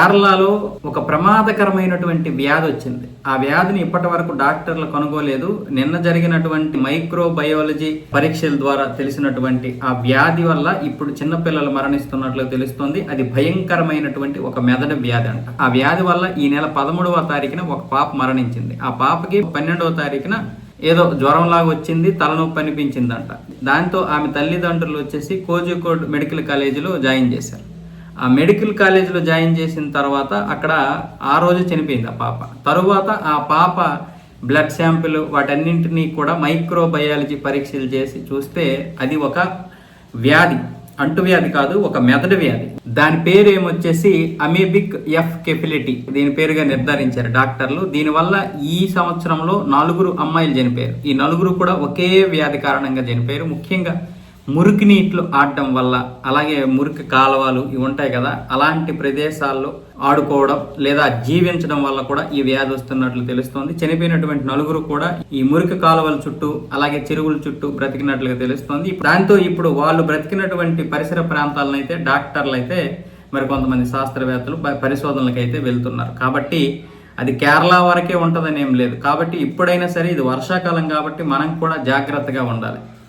కేరళలో ఒక ప్రమాదకరమైనటువంటి వ్యాధి వచ్చింది. ఆ వ్యాధిని ఇప్పటి వరకు డాక్టర్లు కనుగోలేదు. నిన్న జరిగినటువంటి మైక్రోబయాలజీ పరీక్షల ద్వారా తెలిసినటువంటి ఆ వ్యాధి వల్ల ఇప్పుడు చిన్నపిల్లలు మరణిస్తున్నట్లు తెలుస్తోంది. అది భయంకరమైనటువంటి ఒక మెదడు వ్యాధి అంట. ఆ వ్యాధి వల్ల ఈ నెల పదమూడవ తారీఖున ఒక పాప మరణించింది. ఆ పాపకి పన్నెండవ తారీఖున ఏదో జ్వరంలాగా వచ్చింది తలనొప్పి అనిపించిందంట. దాంతో ఆమె తల్లిదండ్రులు వచ్చేసి కోజికోడ్ మెడికల్ కాలేజీలో జాయిన్ చేశారు. ఆ మెడికల్ కాలేజీలో జాయిన్ చేసిన తర్వాత అక్కడ ఆ రోజు చనిపోయింది ఆ పాప. తరువాత ఆ పాప బ్లడ్ శాంపిల్ వాటన్నింటినీ కూడా మైక్రోబయాలజీ పరీక్షలు చేసి చూస్తే అది ఒక వ్యాధి అంటువ్యాధి కాదు ఒక మెదడు వ్యాధి. దాని పేరు ఏమొచ్చేసి అమేబిక్ ఎఫ్ కెఫిలిటీ. దీని పేరుగా నిర్ధారించారు డాక్టర్లు. దీనివల్ల ఈ సంవత్సరంలో నలుగురు అమ్మాయిలు చనిపోయారు. ఈ నలుగురు కూడా ఒకే వ్యాధి కారణంగా చనిపోయారు. ముఖ్యంగా మురికి నీటిలో ఆడటం వల్ల అలాగే మురికి కాలువలు ఇవి ఉంటాయి కదా అలాంటి ప్రదేశాల్లో ఆడుకోవడం లేదా జీవించడం వల్ల కూడా ఈ వ్యాధి వస్తున్నట్లు తెలుస్తోంది. చనిపోయినటువంటి నలుగురు కూడా ఈ మురికి కాలువల చుట్టూ అలాగే చెరువుల చుట్టూ బ్రతికినట్లుగా తెలుస్తోంది. దాంతో ఇప్పుడు వాళ్ళు బ్రతికినటువంటి పరిసర ప్రాంతాలను అయితే డాక్టర్లు అయితే మరి కొంతమంది శాస్త్రవేత్తలు పరిశోధనలకు అయితే వెళ్తున్నారు. కాబట్టి అది కేరళ వరకే ఉంటుందని ఏం లేదు. కాబట్టి ఇప్పుడైనా సరే ఇది వర్షాకాలం కాబట్టి మనం కూడా జాగ్రత్తగా ఉండాలి.